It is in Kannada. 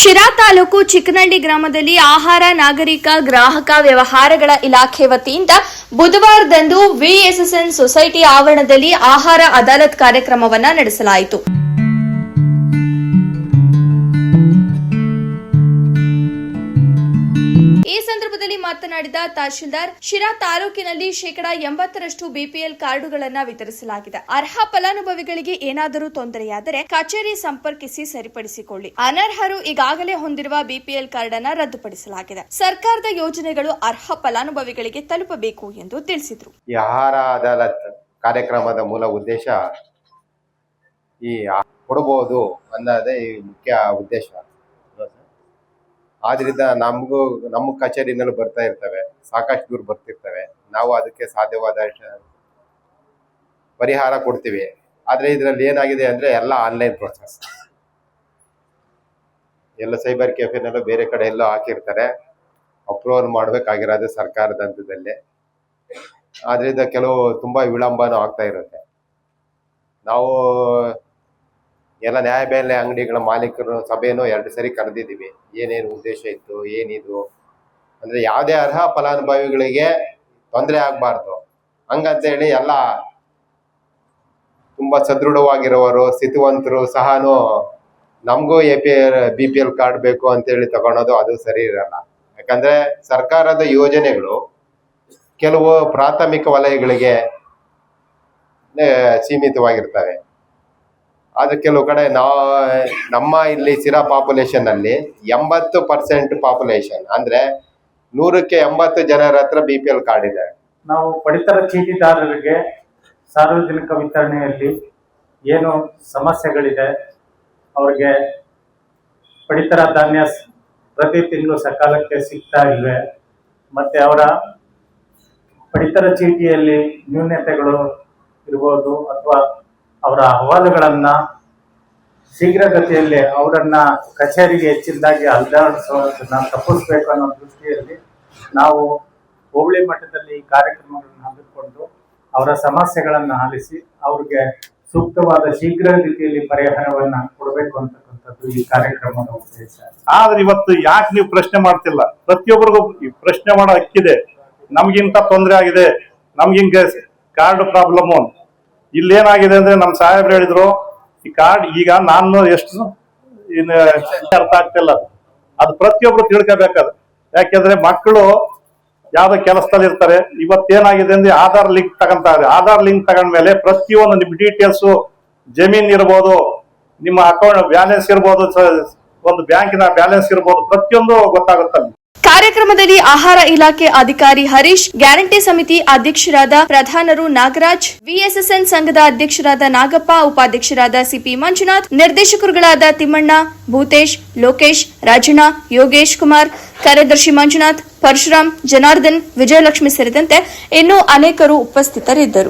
ಶಿರಾ ತಾಲೂಕು ಚಿಕ್ಕನಳ್ಳಿ ಗ್ರಾಮದಲ್ಲಿ ಆಹಾರ, ನಾಗರಿಕ, ಗ್ರಾಹಕ ವ್ಯವಹಾರಗಳ ಇಲಾಖೆ ವತಿಯಿಂದ ಬುಧವಾರದಂದು ವಿಎಸ್ಎಸ್ಎನ್ ಸೊಸೈಟಿ ಆವರಣದಲ್ಲಿ ಆಹಾರ ಅದಾಲತ್ ಕಾರ್ಯಕ್ರಮವನ್ನು ನಡೆಸಲಾಯಿತು. ಮಾತನಾಡಿದ ತಹಶೀಲ್ದಾರ್, ಶಿರಾ ತಾಲೂಕಿನಲ್ಲಿ ಶೇಕಡಾ ಎಂಬತ್ತರಷ್ಟು ಬಿಪಿಎಲ್ ಕಾರ್ಡುಗಳನ್ನ ವಿತರಿಸಲಾಗಿದೆ. ಅರ್ಹ ಫಲಾನುಭವಿಗಳಿಗೆ ಏನಾದರೂ ತೊಂದರೆಯಾದರೆ ಕಚೇರಿ ಸಂಪರ್ಕಿಸಿ ಸರಿಪಡಿಸಿಕೊಳ್ಳಿ. ಅನರ್ಹರು ಈಗಾಗಲೇ ಹೊಂದಿರುವ ಬಿಪಿಎಲ್ ಕಾರ್ಡ್ ಅನ್ನ ರದ್ದುಪಡಿಸಲಾಗಿದೆ. ಸರ್ಕಾರದ ಯೋಜನೆಗಳು ಅರ್ಹ ಫಲಾನುಭವಿಗಳಿಗೆ ತಲುಪಬೇಕು ಎಂದು ತಿಳಿಸಿದರು. ಈ ಕಾರ್ಯಕ್ರಮದ ಮೂಲ ಉದ್ದೇಶ ಈ ಕೊಡಬಹುದು ಅನ್ನೋದೇ ಮುಖ್ಯ ಉದ್ದೇಶ. ಆದ್ರಿಂದ ನಮಗೂ, ನಮ್ಮ ಕಚೇರಿನಲ್ಲೂ ಬರ್ತಾ ಇರ್ತವೆ. ಸಾಕಷ್ಟು ದೂರ ಬರ್ತಿರ್ತವೆ. ನಾವು ಅದಕ್ಕೆ ಸಾಧ್ಯವಾದ ಪರಿಹಾರ ಕೊಡ್ತೀವಿ. ಆದರೆ ಇದರಲ್ಲಿ ಏನಾಗಿದೆ ಅಂದ್ರೆ ಎಲ್ಲ ಆನ್ಲೈನ್ ಪ್ರೊಸೆಸ್ ಎಲ್ಲ ಸೈಬರ್ ಕೆಫೆನಲ್ಲೂ ಬೇರೆ ಕಡೆ ಎಲ್ಲೋ ಹಾಕಿರ್ತಾರೆ. ಅಪ್ರೂವಲ್ ಮಾಡಬೇಕಾಗಿರೋದು ಸರ್ಕಾರದ ಹಂತದಲ್ಲಿ. ಆದ್ರಿಂದ ಕೆಲವು ತುಂಬಾ ವಿಳಂಬನೂ ಆಗ್ತಾ ಇರುತ್ತೆ. ನಾವು ಎಲ್ಲ ನ್ಯಾಯಬೆಲೆ ಅಂಗಡಿಗಳ ಮಾಲೀಕರು ಸಭೆನೂ ಎರಡು ಸರಿ ಕರೆದಿದ್ದೀವಿ. ಏನೇನು ಉದ್ದೇಶ ಇತ್ತು, ಏನಿದು? ಅಂದ್ರೆ ಯಾವುದೇ ಅರ್ಹ ಫಲಾನುಭವಿಗಳಿಗೆ ತೊಂದರೆ ಆಗಬಾರ್ದು. ಹಂಗಂತೇಳಿ ಎಲ್ಲ ತುಂಬಾ ಸದೃಢವಾಗಿರೋರು, ಸ್ಥಿತಿವಂತರು ಸಹನು ನಮಗೂ A P B P L card ಬೇಕು ಅಂತೇಳಿ ತಗೊಳೋದು ಅದು ಸರಿ ಇರಲ್ಲ. ಯಾಕಂದ್ರೆ ಸರ್ಕಾರದ ಯೋಜನೆಗಳು ಕೆಲವು ಪ್ರಾಥಮಿಕ ವಲಯಗಳಿಗೆ ಸೀಮಿತವಾಗಿರ್ತವೆ. ಆದ್ರೆ ಕೆಲವು ಕಡೆ ನಾ ನಮ್ಮ ಇಲ್ಲಿ ಸಿರಾ ಪಾಪ್ಯುಲೇಷನ್ ಅಲ್ಲಿ ಎಂಬತ್ತು ಪರ್ಸೆಂಟ್ ಪಾಪ್ಯುಲೇಷನ್ ಅಂದ್ರೆ ನೂರಕ್ಕೆ ಎಂಬತ್ತು ಜನರ ಹತ್ರ ಬಿ ಪಿ ಎಲ್ ಕಾರ್ಡ್ ಇದೆ. ನಾವು ಪಡಿತರ ಚೀಟಿದಾರರಿಗೆ ಸಾರ್ವಜನಿಕ ವಿತರಣೆಯಲ್ಲಿ ಏನು ಸಮಸ್ಯೆಗಳಿದೆ, ಅವ್ರಿಗೆ ಪಡಿತರ ಧಾನ್ಯ ಪ್ರತಿ ತಿಂಗಳು ಸಕಾಲಕ್ಕೆ ಸಿಗ್ತಾ ಇವೆ. ಮತ್ತೆ ಅವರ ಪಡಿತರ ಚೀಟಿಯಲ್ಲಿ ನ್ಯೂನತೆಗಳು ಇರ್ಬೋದು ಅಥವಾ ಅವರ ಅಹವಾಲುಗಳನ್ನ ಶೀಘ್ರಗತಿಯಲ್ಲಿ ಅವರನ್ನ ಕಚೇರಿಗೆ ಹೆಚ್ಚಿನದಾಗಿ ಅಲ್ದಾಡಿಸೋದನ್ನ ತಪ್ಪಿಸ್ಬೇಕು ಅನ್ನೋ ದೃಷ್ಟಿಯಲ್ಲಿ ನಾವು ಹೋಬಳಿ ಮಟ್ಟದಲ್ಲಿ ಈ ಕಾರ್ಯಕ್ರಮಗಳನ್ನು ಹಮ್ಮಿಕೊಂಡು ಅವರ ಸಮಸ್ಯೆಗಳನ್ನು ಆಲಿಸಿ ಅವ್ರಿಗೆ ಸೂಕ್ತವಾದ ಶೀಘ್ರ ರೀತಿಯಲ್ಲಿ ಪರಿಹಾರವನ್ನ ಕೊಡಬೇಕು ಅಂತಕ್ಕಂಥದ್ದು ಈ ಕಾರ್ಯಕ್ರಮದ ಉದ್ದೇಶ. ಆದ್ರೆ ಇವತ್ತು ಯಾಕೆ ನೀವು ಪ್ರಶ್ನೆ ಮಾಡ್ತಿಲ್ಲ? ಪ್ರತಿಯೊಬ್ಬರಿಗೂ ಪ್ರಶ್ನೆ ಮಾಡೋ ಹಕ್ಕಿದೆ. ನಮ್ಗಿಂತ ತೊಂದರೆ ಆಗಿದೆ. ನಮ್ಗಿಂಗೆ ಕಾರ್ಡ್ ಪ್ರಾಬ್ಲಮ್. ಇಲ್ಲೇನಾಗಿದೆ ಅಂದ್ರೆ ನಮ್ ಸಾಹೇಬ್ರು ಹೇಳಿದ್ರು, ಈ ಕಾರ್ಡ್ ಈಗ ನಾನು ಎಷ್ಟು ಇನ್ನು ಅರ್ಥ ಆಗ್ತಿಲ್ಲ ಅದು. ಪ್ರತಿಯೊಬ್ರು ತಿಳ್ಕೋಬೇಕಾದ್ರೆ ಯಾಕೆಂದ್ರೆ ಮಕ್ಕಳು ಯಾವ್ದೋ ಕೆಲಸದಲ್ಲಿ ಇರ್ತಾರೆ, ಇವತ್ತೇನಾಗಿದೆ ಅಂದ್ರೆ ಆಧಾರ್ ಲಿಂಕ್ ತಗೊಂತಾರೆ ಆಧಾರ್ ಲಿಂಕ್ ತಗೊಂಡ್ಮೇಲೆ ಪ್ರತಿಯೊಂದು ನಿಮ್ ಡೀಟೇಲ್ಸ್ ಜಮೀನ್ ಇರ್ಬೋದು, ನಿಮ್ಮ ಅಕೌಂಟ್ ಬ್ಯಾಲೆನ್ಸ್ ಇರ್ಬೋದು ಒಂದು ಬ್ಯಾಂಕಿನ ಬ್ಯಾಲೆನ್ಸ್ ಇರ್ಬೋದು, ಪ್ರತಿಯೊಂದು ಗೊತ್ತಾಗುತ್ತಲ್ಲ ಕಾರ್ಯಕ್ರಮದಲ್ಲಿ ಆಹಾರ ಇಲಾಖೆ ಅಧಿಕಾರಿ ಹರೀಶ್, ಗ್ಯಾರಂಟಿ ಸಮಿತಿ ಅಧ್ಯಕ್ಷರಾದ ಪ್ರಧಾನರು ನಾಗರಾಜ್, ವಿಎಸ್ಎಸ್ಎನ್ ಸಂಘದ ಅಧ್ಯಕ್ಷರಾದ ನಾಗಪ್ಪ, ಉಪಾಧ್ಯಕ್ಷರಾದ ಸಿಪಿ ಮಂಜುನಾಥ್, ನಿರ್ದೇಶಕರುಗಳಾದ ತಿಮ್ಮಣ್ಣ, ಭೂತೇಶ್, ಲೋಕೇಶ್, ರಾಜಣ್ಣ, ಯೋಗೇಶ್ ಕುಮಾರ್, ಕಾರ್ಯದರ್ಶಿ ಮಂಜುನಾಥ್, ಪರಶುರಾಮ್, ಜನಾರ್ದನ್, ವಿಜಯಲಕ್ಷ್ಮಿ ಸೇರಿದಂತೆ ಇನ್ನೂ ಅನೇಕರು ಉಪಸ್ಥಿತರಿದ್ದರು.